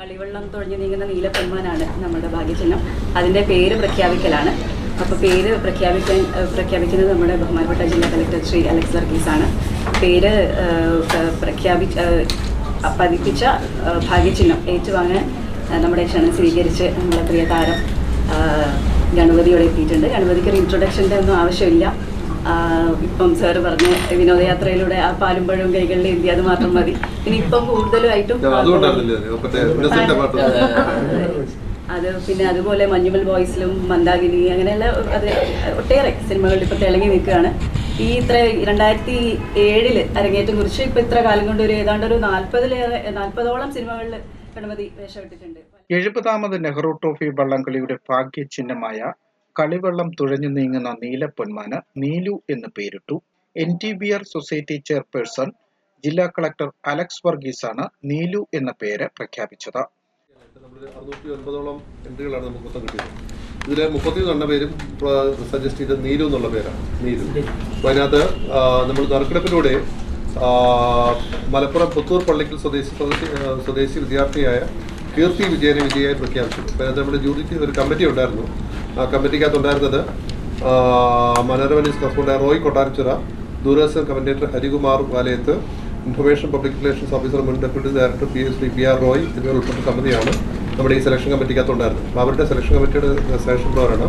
കളിവെള്ളം തുഴഞ്ഞു നീങ്ങുന്ന നീലപ്പൊന്മാനാണ് നമ്മുടെ ഭാഗ്യചിഹ്നം. അതിന്റെ പേര് പ്രഖ്യാപിക്കലാണ്. അപ്പോൾ പേര് പ്രഖ്യാപിക്കാൻ പ്രഖ്യാപിക്കുന്നത് നമ്മുടെ ബഹുമാനപ്പെട്ട ജില്ലാ കലക്ടർ ശ്രീ അലക്സ് വർഗീസാണ്. പേര് പ്രഖ്യാപി പതിപ്പിച്ച ഭാഗ്യചിഹ്നം ഏറ്റുവാങ്ങാൻ നമ്മുടെ ക്ഷണം സ്വീകരിച്ച് നമ്മുടെ പ്രിയ താരം ഗണപതിയോടെ എത്തിയിട്ടുണ്ട്. ഗണപതിക്ക് ഒരു ഇൻട്രൊഡക്ഷന്റെ ഒന്നും ആവശ്യമില്ല. ഇപ്പം സാറ് പറഞ്ഞ വിനോദയാത്രയിലൂടെ ആ പാലും പഴവും കൈകളിൽ ഇന്ത്യ അത് മാത്രം മതി. ഇനി ഇപ്പം കൂടുതലായിട്ടും അത് പിന്നെ അതുപോലെ മഞ്ഞുമൽ ബോയ്സിലും മന്ദാകിനി അങ്ങനെയുള്ള അത് ഒട്ടേറെ സിനിമകളിൽ ഇപ്പൊ തിളങ്ങി നിൽക്കുകയാണ്. ഈ ഇത്ര രണ്ടായിരത്തി ഏഴിൽ അരങ്ങേറ്റം കുറിച്ച് ഇപ്പൊ ഇത്ര കാലം കൊണ്ട് ഒരു ഏതാണ്ട് ഒരു നാല്പതിലേറെ നാല്പതോളം സിനിമകളിൽ ഗണപതി വേഷമിട്ടിട്ടുണ്ട്. എഴുപതാമത് നെഹ്റു ട്രോഫി വള്ളംകളിയുടെ ഭാഗ്യചിഹ്നമായ കളിവെള്ളം തുഴഞ്ഞു നീങ്ങുന്ന നീലപ്പൊന്മാന് നീലു എന്ന് പേരിട്ടു. N T B R society chairperson ജില്ലാ കളക്ടർ അലക്സ് വർഗീസാണ് നീലു എന്ന പേര് പ്രഖ്യാപിച്ചത്. ഇതിലെ മുപ്പത്തി എണ്ണ പേരും സജസ്റ്റ് ചെയ്ത നീലു എന്നുള്ള പേരാണ്. നീലു. അപ്പോൾ അതിനകത്ത് നമ്മൾ നറുക്കെടുപ്പിലൂടെ മലപ്പുറം പുത്തൂർ പള്ളിക്കൽ സ്വദേശി- സ്വദേശി വിദ്യാർത്ഥിയായ കീർത്തി വിജയനെ വിജയായി പ്രഖ്യാപിച്ചു. നമ്മുടെ ജൂറിക്ക് ഒരു കമ്മിറ്റി ഉണ്ടായിരുന്നു. ആ കമ്മിറ്റിക്കകത്ത് ഉണ്ടായിരുന്നത് ആ, മനോരമ ന്യൂസ് കറസ്പോണ്ടായ റോയ് കൊട്ടാരച്ചുറ Doordarshan commentator Harikumar വാലയത്ത് information public relations officer മുൻ deputy director P S D P R Roy എന്നിവർ ഉൾപ്പെട്ട സമിതിയാണ് നമ്മുടെ ഈ സെലക്ഷൻ കമ്മിറ്റിക്കകത്ത് ഉണ്ടായിരുന്നത്. അപ്പോൾ അവരുടെ സെലക്ഷൻ കമ്മിറ്റിയുടെ സെലക്ഷൻ പ്രകാരമാണ്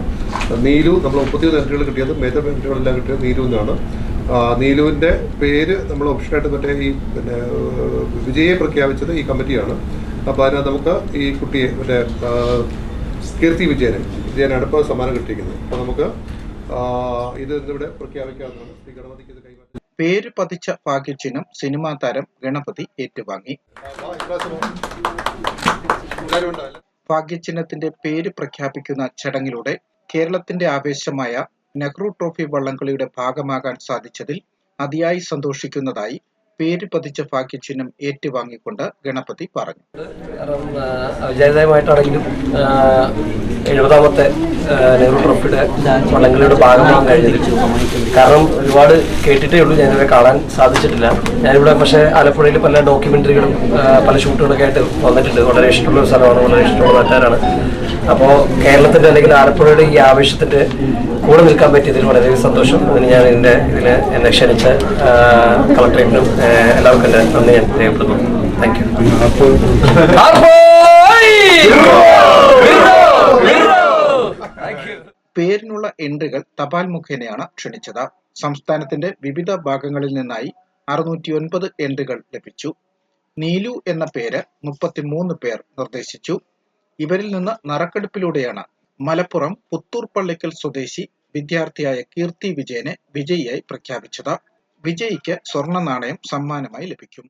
നീലു നമ്മൾ മുപ്പത്തിയൊന്ന് എൻട്രികൾ കിട്ടിയത് മേജർ എൻട്രികളെല്ലാം കിട്ടിയത് നീലു എന്നാണ്. നീലുവിന്റെ പേര് നമ്മൾ ഓപ്ഷനായിട്ട് മറ്റേ ഈ പിന്നെ വിജയെ പ്രഖ്യാപിച്ചത് ഈ കമ്മിറ്റിയാണ്. അപ്പോൾ അതിനകത്ത് നമുക്ക് ഈ കുട്ടിയെ മറ്റേ കീർത്തി വിജയന് വിജയനാണ് ഇപ്പോൾ സമ്മാനം കിട്ടിയിരിക്കുന്നത്. അപ്പോൾ നമുക്ക് ഇത് ഇന്നിവിടെ പ്രഖ്യാപിക്കാവുന്നതാണ്. ശ്രീ ഗണപതിക്ക് ഇത് കൈമാറി പേര് പതിച്ച ഭാഗ്യചിഹ്നം സിനിമാ താരം ഗണപതി ഏറ്റുവാങ്ങി. ഭാഗ്യചിഹ്നത്തിന്റെ പേര് പ്രഖ്യാപിക്കുന്ന ചടങ്ങിലൂടെ കേരളത്തിന്റെ ആവേശമായ നെഹ്റു ട്രോഫി വള്ളംകളിയുടെ ഭാഗമാകാൻ സാധിച്ചതിൽ അതിയായി സന്തോഷിക്കുന്നതായി പേര് പതിച്ച ഭാഗ്യചിഹ്നം ഏറ്റുവാങ്ങിക്കൊണ്ട് ഗണപതി പറഞ്ഞു. ആ, എഴുപതാമത്തെ നെഹ്റു ട്രോഫിയുടെ വള്ളംകളിയുടെ ഭാഗമാകാൻ കഴിഞ്ഞത്. കാരണം ഒരുപാട് കേട്ടിട്ടേ ഉള്ളൂ ഞാനിവിടെ കാണാൻ സാധിച്ചിട്ടില്ല. ഞാനിവിടെ പക്ഷേ ആലപ്പുഴയിൽ പല ഡോക്യുമെന്ററികളും പല ഷൂട്ടുകളൊക്കെ ആയിട്ട് വന്നിട്ടുണ്ട്. വളരെ ഇഷ്ടമുള്ള ഒരു സ്ഥലമാണ് വളരെ ഇഷ്ടമുള്ള നാട്ടുകാരാണ്. അപ്പോൾ കേരളത്തിന്റെ അല്ലെങ്കിൽ ആലപ്പുഴയുടെ ഈ ആവേശത്തിന്റെ കൂടെ നിൽക്കാൻ പറ്റിയതിൽ വളരെ സന്തോഷം. അതിന് ഞാൻ എന്റെ ഇതിന് എന്നെ ക്ഷണിച്ച കളക്ടറേറ്റിനും എല്ലാവർക്കും എന്റെ നന്ദി ഞാൻ രേഖപ്പെടുത്തുന്നു. താങ്ക് യു പേരിനുള്ള എൻട്രികൾ തപാൽ മുഖേനയാണ് ക്ഷണിച്ചത്. സംസ്ഥാനത്തിന്റെ വിവിധ ഭാഗങ്ങളിൽ നിന്നായി അറുന്നൂറ്റി ഒൻപത് എൻട്രികൾ ലഭിച്ചു. നീലു എന്ന പേര് മുപ്പത്തിമൂന്ന് പേർ നിർദ്ദേശിച്ചു. ഇവരിൽ നിന്ന് നറക്കെടുപ്പിലൂടെയാണ് മലപ്പുറം പുത്തൂർ പള്ളിക്കൽ സ്വദേശി വിദ്യാർത്ഥിയായ കീർത്തി വിജയനെ വിജയിയായി പ്രഖ്യാപിച്ചത്. വിജയിക്ക് സ്വർണ നാണയം സമ്മാനമായി ലഭിക്കും.